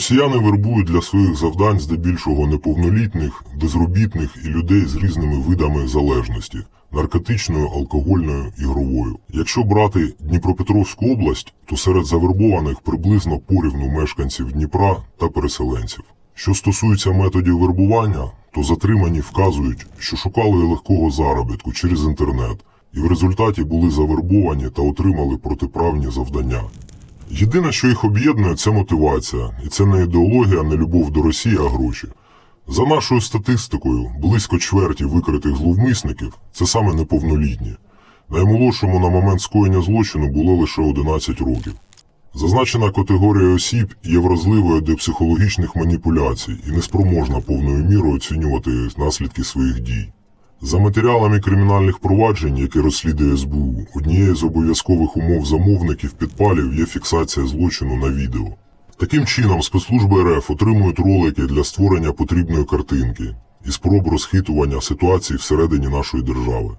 Росіяни вербують для своїх завдань здебільшого неповнолітніх, безробітних і людей з різними видами залежності наркотичною, алкогольною, ігровою. Якщо брати Дніпропетровську область, то серед завербованих приблизно порівну мешканців Дніпра та переселенців. Що стосується методів вербування, то затримані вказують, що шукали легкого заробітку через інтернет, і в результаті були завербовані та отримали протиправні завдання. Єдине, що їх об'єднує, це мотивація, і це не ідеологія, не любов до Росії, а гроші. За нашою статистикою, близько чверті викритих зловмисників це саме неповнолітні. Наймолодшому на момент скоєння злочину було лише 11 років. Зазначена категорія осіб є вразливою до психологічних маніпуляцій і неспроможна повною мірою оцінювати наслідки своїх дій. За матеріалами кримінальних проваджень, які розслідує СБУ, однією з обов'язкових умов замовників підпалів є фіксація злочину на відео. Таким чином, спецслужби РФ отримують ролики для створення потрібної картинки і спроб розхитування ситуації всередині нашої держави.